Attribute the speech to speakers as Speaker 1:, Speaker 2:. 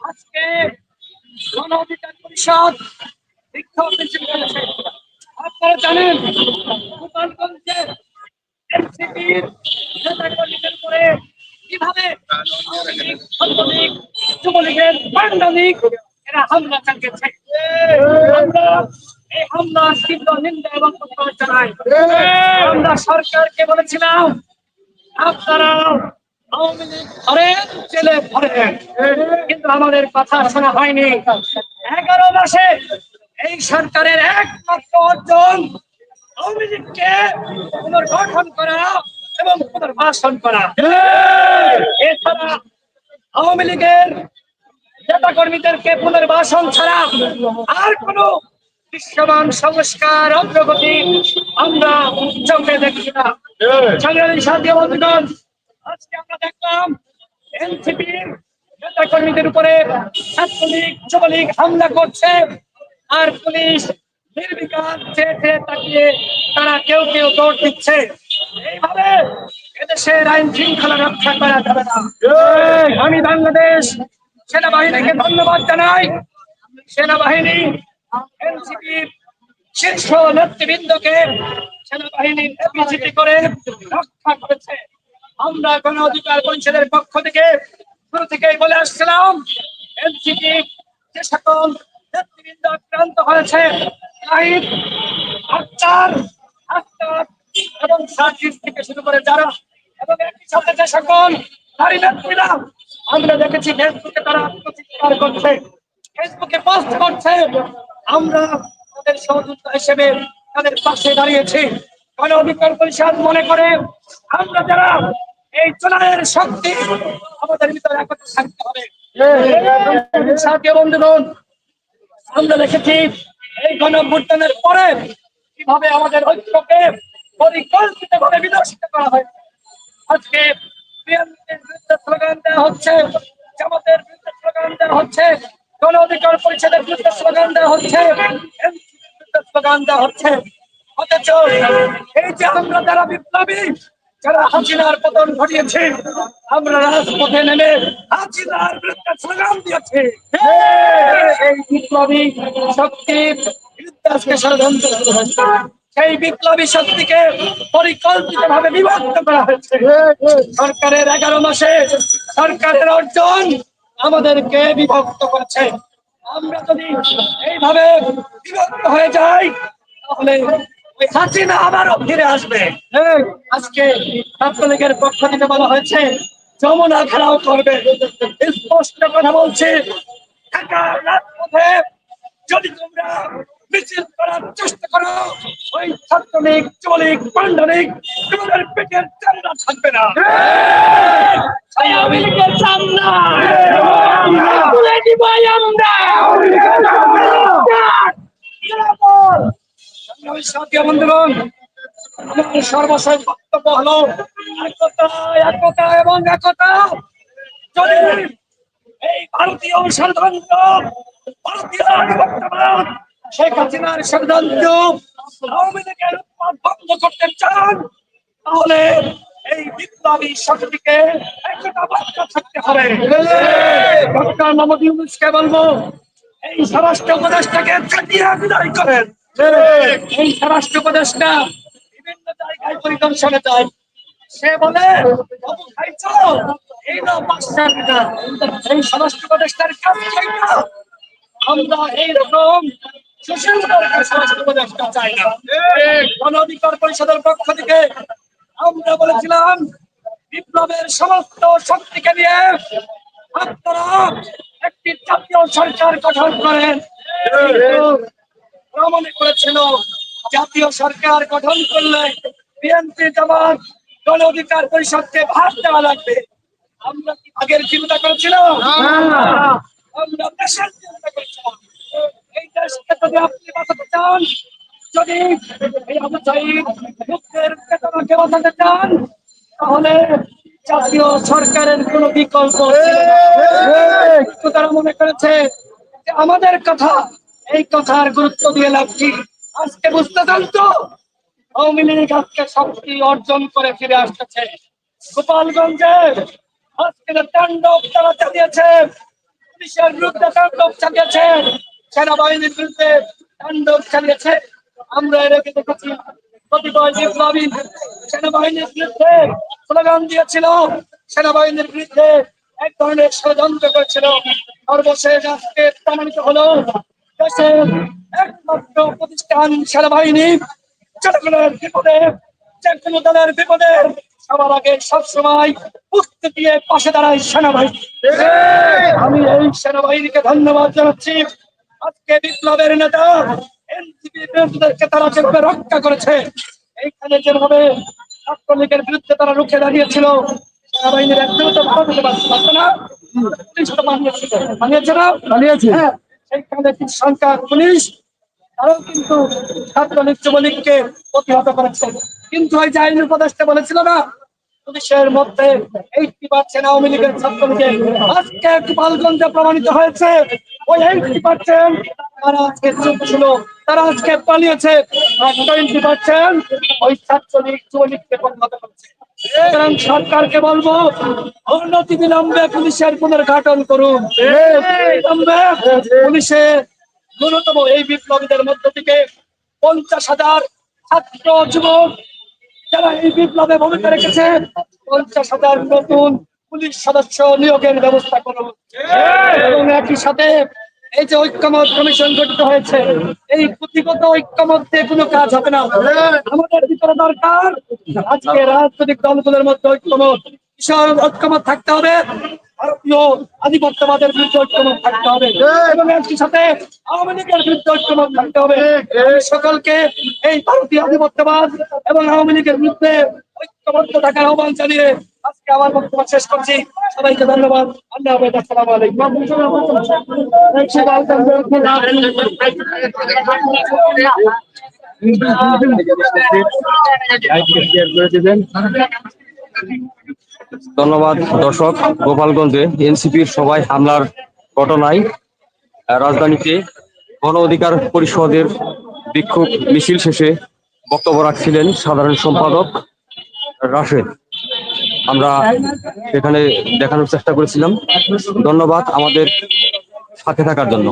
Speaker 1: আজকে গণ অধিকার পরিষদ বিক্ষোভ মিছিল করেছে আপনারা জানেন এনসিপির উপরে কীভাবে ছাত্রলীগ, যুবলীগের পান্ডালিগ এরা হামলা চালিয়েছে। আমরা এই হামলার তীব্র নিন্দা এবং প্রতিবাদ জানাই আমরা সরকারকে বলেছিলাম আপনারা জেলে ভরেন কিন্তু আমাদের কথা শোনা হয়নি এগারো মাসে এই সরকারের একমাত্র অর্জন আওয়ামী লীগকে পুনর্গঠন করা এবং পুনর্বাসন করা এছাড়া আওয়ামী লীগের নেতা কর্মীদেরকে পুনর্বাসন ছাড়া আর কোন দৃশ্যমান সংস্কার অগ্রগতি আমরা চোখে দেখি না। সংগ্রামী সাথী বন্ধুগণ আজকে আমরা দেখলাম এনসিপির নেতা কর্মীদের উপরে ছাত্রলীগ যুবলীগ হামলা করছে। আর পুলিশ নির্বিকার চেয়ে চেয়ে তাকিয়ে তারা কেউ কেউ দৌড় দিচ্ছে। এইভাবে এদেশের আইন শৃঙ্খলা রক্ষা করা যাবে না। আমি বাংলাদেশ সেনাবাহিনীকে ধন্যবাদ জানাই। সেনাবাহিনী এনসিপির শীর্ষ নেতৃবৃন্দকে সেনাবাহিনীর করে রক্ষা করেছে। আমরা গণ অধিকার পরিষদের পক্ষ থেকে শুরু থেকেই বলে আসছিলাম, এনসিপি যে সকল নেতৃবৃন্দ আক্রান্ত হয়েছে শহীদ আক্তার আক্তার এবং সার্জিস থেকে শুরু করে যারা এবং একই সাথে যে সকল নারী নেত্রীরা আমরা দেখেছি ফেসবুকে তারা আত্মচিৎকার করছে, ফেসবুকে পোস্ট করছে। আমরা তাদের সহযোগিতা হিসেবে তাদের পাশে দাঁড়িয়েছি। গণ অধিকার পরিষদ মনে করে আমরা যারা এই চোলারের শক্তি আমাদের ভিতরে একত্রে থাকতে হবে। সাথী বন্ধুগণ পরে কীভাবে আমাদের ঐক্যকে পরিকল্পিত ভাবে বিনষ্ট করা হয় আজকে বিরুদ্ধে স্লোগান দেওয়া হচ্ছে, জামাতের বিরুদ্ধে স্লোগান দেওয়া হচ্ছে, গণ অধিকার পরিষদের বিরুদ্ধে স্লোগান দেওয়া হচ্ছে বিরুদ্ধে স্লোগান দেওয়া হচ্ছে। অথচ এই যে আমরা যারা বিপ্লবী যারা হাসিনার পতন ঘটিয়েছে আমরা রাজপথে নেমে হাসিনার বিরুদ্ধে স্লোগান দিয়েছি। এই বিপ্লবী শক্তির বিরুদ্ধে ষড়যন্ত্র সেই বিপ্লবী শক্তিকে পরিকল্পিত ভাবে বিভক্ত করা হয়েছে। সরকারের এগারো মাসে সরকারের অর্জন আমাদেরকে বিভক্ত করেছে। আমরা যদি এইভাবে বিভক্ত হয়ে যাই তাহলে হাসিনা আবারও ফিরে আসবে। আজকে ছাত্রলীগের পক্ষ থেকে বলা হয়েছে যমুনা খেলাও করবে। স্পষ্ট কথা বলছি ঢাকার রাজপথে যদি তোমরা মিছিল করার চেষ্টা করো ওই ছাত্রলীগ যুবলীগ পাণ্ডালীগ তোমাদের পেটের চামড়া থাকবে না। আওয়ামী লীগের চামড়া। আমরা। সর্বশেষ বক্তব্য হলো, একতা একতা এবং একতা। এই ভারতীয় ষড়যন্ত্র, ভারতীয় বন্ধ করতে চান, তাহলে এই বিপ্লবী শক্তিকে একতাবদ্ধ থাকতে হবে। এই স্বরাষ্ট্র উপদেষ্টাকে বিদায় করেন। এই স্বরাষ্ট্র উপদেষ্টা বিভিন্ন জায়গায় পরিদর্শনে যায়। সে বলে, বাবু খাইছো এই না পাঁচটা এই স্বরাষ্ট্র উপদেষ্টার কাজ না। আমরা এইরকম সুশীল স্বরাষ্ট্র উপদেষ্টা চাই না। গণ অধিকার পরিষদের পক্ষ থেকে আমরা বলেছিলাম, বিপ্লবের সমস্ত শক্তিকে নিয়ে আপনারা একটি জাতীয় সরকার গঠন করেন। মনে করেছিল। জাতীয় সরকার গঠন করলে বিএনপি জামাত গণ অধিকার পরিষদকে ভাগ দেওয়া লাগবে। আমরা কি ভাগের চিন্তা করেছিলাম? আমরা দেশের চিন্তা করেছিলাম। এই দেশকে যদি আপনি বাঁচাতে চান যদি এই আবু সাইদ মুক্তের চেতনাকে বাঁচাতে চান তাহলে জাতীয় সরকারের কোন বিকল্প তারা মনে করেছে যে আমাদের কথা এই কথার গুরুত্ব দিয়ে কি আজকে বুঝতে চান তো? আওয়ামী লীগ আজকে শক্তি অর্জন করে ফিরে আসতেছে। গোপালগঞ্জে আজকে তাণ্ডব তারা চালিয়েছে পুলিশের বিরুদ্ধে তাণ্ডব চালিয়েছে, সেনাবাহিনীর বিরুদ্ধে তাণ্ডব চালিয়েছে। আমরা এটাকে দেখেছি, কতিপয় বিপ্লবী সেনাবাহিনীর বিরুদ্ধে স্লোগান দিয়েছিল। সেনাবাহিনীর বিরুদ্ধে এক ধরনের ষড়যন্ত্র করেছিল। সর্বশেষ আজকে প্রমাণিত হলো দেশের একমাত্র প্রতিষ্ঠান সেনাবাহিনী জনগণের বিপদে যে কোনো দলের বিপদে সবার আগে সবসময় মুক্তি দিয়ে পাশে দাঁড়ায় সেনাবাহিনী। আমি এই সেনাবাহিনীকে ধন্যবাদ জানাচ্ছি। আজকে বিপ্লবের নেতা এনসিপি বিরোধীদেরকে তারা যেভাবে রক্ষা করেছে এইখানে যেভাবে ছাত্রলীগের বিরুদ্ধে তারা রুখে দাঁড়িয়েছিল সেনাবাহিনীর একজন তো ভালো দিতে পারছে পারছে না। পুলিশ তো মানিয়েছিল মানিয়েছে না? মানিয়েছে হ্যাঁ। সেইখানে সংখ্যা পুলিশ, তারাও কিন্তু ছাত্রলীগ যুবলীগকে প্রতিহত করেছে। কিন্তু ওই যে আইন উপদেষ্টা বলেছিল না, পুলিশের মধ্যে এইটি পার্সেন্ট আওয়ামী লীগের ছাত্রলীগের আজকে গোপালগঞ্জে প্রমাণিত হয়েছে, ওই এইটি পার্সেন্ট তারা আজকে চুপ ছিল, তারা আজকে পালিয়েছে, আর টোয়েন্টি ওই ছাত্রলীগ যুবলীগকে পরিণত করছে। সুতরাং সরকারকে বলব উন্নতি বিলম্বে পুলিশের পুনর্ঘাটন করুন। বিলম্বে পুলিশে ন্যূনতম এই বিপ্লবীদের মধ্য থেকে পঞ্চাশ হাজার ছাত্র যুবক যারা এই বিপ্লবে ভূমিকা রেখেছে পঞ্চাশ হাজার নতুন পুলিশ সদস্য নিয়োগের ব্যবস্থা করুন। এবং একই সাথে এই যে ঐক্যমত কমিশন গঠিত হয়েছে, এই পুঁথিগত ঐক্যমত্যে কোনো কাজ হবে না। আমাদের ভিতরে দরকার আজকে রাজনৈতিক দলগুলোর মধ্যে ঐক্যমত। ঐক্যমত থাকতে হবে। আধিপত্যবাদের বিরুদ্ধে ঐক্যমত থাকতে হবে। এবং ঐক্যমত থাকতে হবে। সকলকে এই ভারতীয় আধিপত্যবাদ এবং আওয়ামী লীগের বিরুদ্ধে ঐক্যবদ্ধ থাকার আহ্বান জানিয়ে আমার বক্তব্য শেষ করছি। সবাইকে ধন্যবাদ। আল্লাহ হাফেজ, আসসালামু
Speaker 2: ধন্যবাদ, দর্শক। গোপালগঞ্জে এনসিপির সবাই হামলার ঘটনায় রাজধানীতে গণ অধিকার পরিষদের বিক্ষোভ মিছিল শেষে বক্তব্য রাখছিলেন সাধারণ সম্পাদক রাশেদ। আমরা এখানে দেখানোর চেষ্টা করেছিলাম। ধন্যবাদ আমাদের সাথে থাকার জন্য।